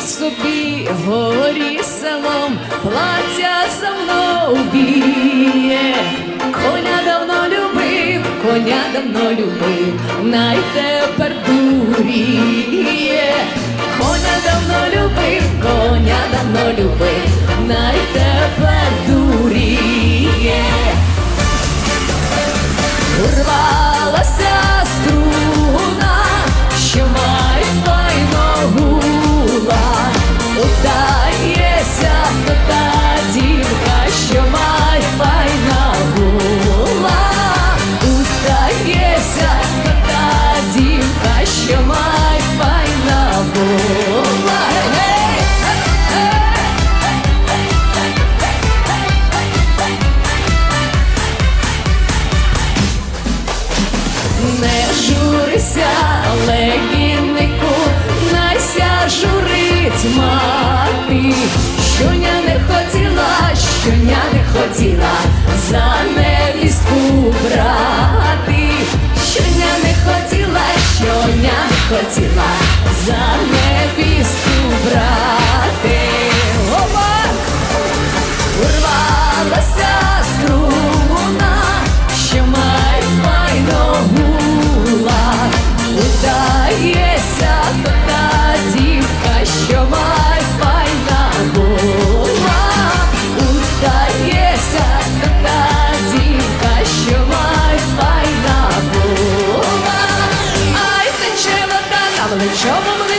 собі горі селом, плаття за мною біє, Коня давно любив, коня давно любив, най тепер дуріє. Коня давно любив, коня не журися, легіннику, Нася журить мати, Що я не хотіла, що я не хотіла за невістку брати, Що я не хотіла, щоня не хотіла за. traveling show.